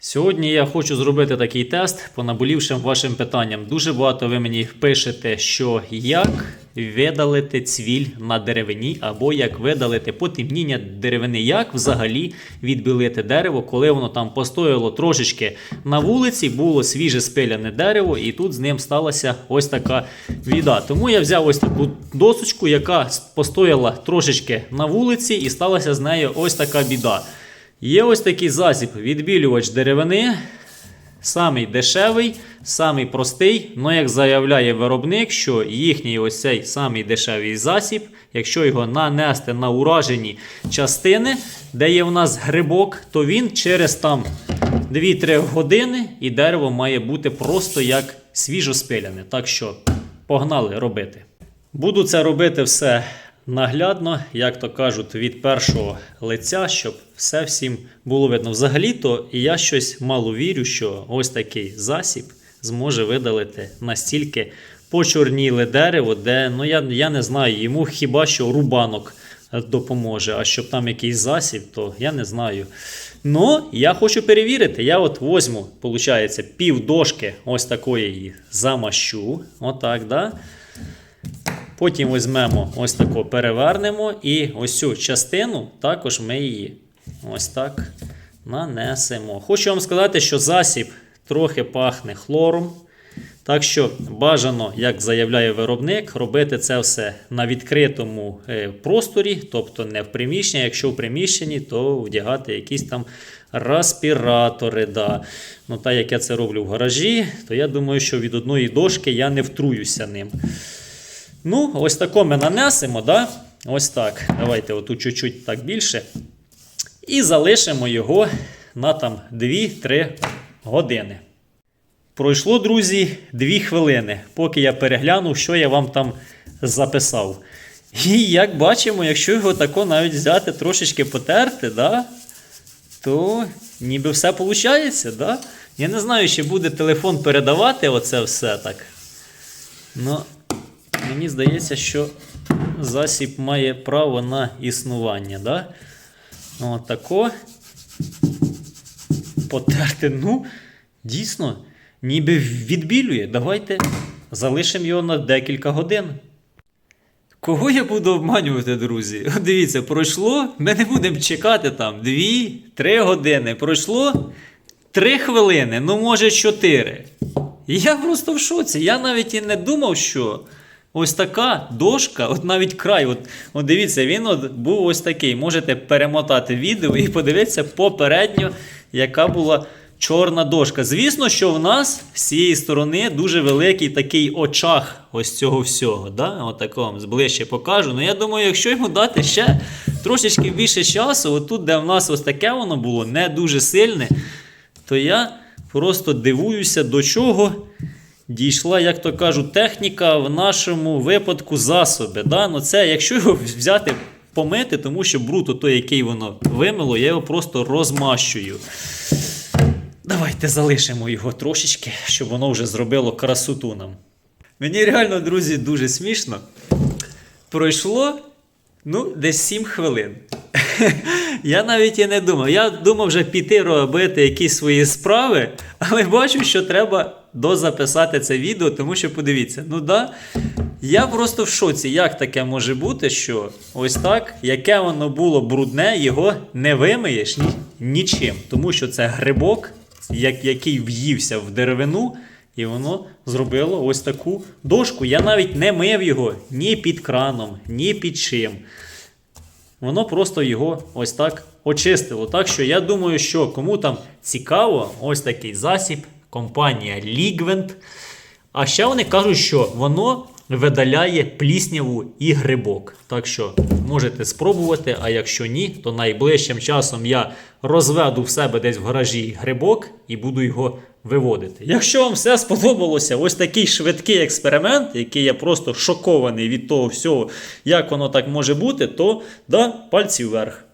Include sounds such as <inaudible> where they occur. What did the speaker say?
Сьогодні я хочу зробити такий тест по наболівшим вашим питанням. Дуже багато ви мені пишете, що як видалити цвіль на деревині, або як видалити потемніння деревини, як взагалі відбілити дерево, коли воно там постояло трошечки на вулиці, було свіже спиляне дерево, і тут з ним сталася ось така біда. Тому я взяв ось таку досочку, яка постояла трошечки на вулиці, і сталася з нею ось така біда. Є ось такий засіб відбілювач деревини. Самий дешевий, самий простий. Ну, як заявляє виробник, що їхній ось цей самий дешевий засіб, якщо його нанести на уражені частини, де є в нас грибок, то він через там 2-3 години і дерево має бути просто як свіжо спиляне. Так що погнали робити. Буду це робити все наглядно, як то кажуть, від першого лиця, щоб все всім було видно. Взагалі-то я щось мало вірю, що ось такий засіб зможе видалити настільки почорніле дерево, де ну я, я не знаю, йому хіба що рубанок допоможе. А щоб там якийсь засіб, то я не знаю. Ну, я хочу перевірити. Я от возьму, виходить, пів дошки ось такої її замащу. Отак, да? Потім візьмемо ось тако перевернемо і ось цю частину також ми її ось так нанесемо. Хочу вам сказати, що засіб трохи пахне хлором. Так що бажано, як заявляє виробник, робити це все на відкритому е, просторі, тобто не в приміщенні. Якщо в приміщенні, то вдягати якісь там респіратори. Да. Ну, так як я це роблю в гаражі, то я думаю, що від одної дошки я не втруюся ним. Ну, ось тако ми нанесемо, да? ось так. Давайте отут чуть-чуть так більше. І залишимо його на там 2-3 години. Пройшло, друзі, 2 хвилини, поки я переглянув, що я вам там записав. І як бачимо, якщо його тако навіть взяти трошечки потерти, да, то ніби все виходить. Да? Я не знаю, чи буде телефон передавати оце все так. Ну, Мені здається, що засіб має право на існування. Да? От тако. Потерти. Ну, дійсно, ніби відбілює. Давайте залишимо його на декілька годин. Кого я буду обманювати, друзі? Дивіться, пройшло. Ми не будемо чекати там 2-3 години. Пройшло 3 хвилини, ну може 4. І я просто в шоці. Я навіть і не думав, що ось така дошка, от навіть край, от, от дивіться, він от був ось такий. Можете перемотати відео і подивитися попередньо, яка була чорна дошка. Звісно, що в нас з цієї сторони дуже великий такий очах ось цього всього. Да? От вам зближче покажу. Ну я думаю, якщо йому дати ще трошечки більше часу, отут, де в нас ось таке воно було, не дуже сильне, то я просто дивуюся, до чого дійшла, як то кажуть, техніка в нашому випадку засоби. Да? Ну це, якщо його взяти помити, тому що бруд, той, який воно вимило, я його просто розмащую. Давайте залишимо його трошечки, щоб воно вже зробило красоту нам. Мені реально, друзі, дуже смішно. Пройшло ну, десь 7 хвилин. <laughs> Я навіть і не думав. Я думав вже піти робити якісь свої справи, але бачу, що треба дозаписати це відео, тому що подивіться, ну да, я просто в шоці, як таке може бути, що ось так, яке воно було брудне, його не вимиєш ні, нічим. Тому що це грибок, як, який в'ївся в деревину, і воно зробило ось таку дошку. Я навіть не мив його ні під краном, ні під чим. Воно просто його ось так очистило. Так що я думаю, що кому там цікаво, ось такий засіб, компанія Ligvent. А ще вони кажуть, що воно видаляє плісняву і грибок. Так що можете спробувати, а якщо ні, то найближчим часом я розведу в себе десь в гаражі грибок і буду його виводити. Якщо вам все сподобалося, ось такий швидкий експеримент, який я просто шокований від того всього, як воно так може бути, то да, пальці вверх.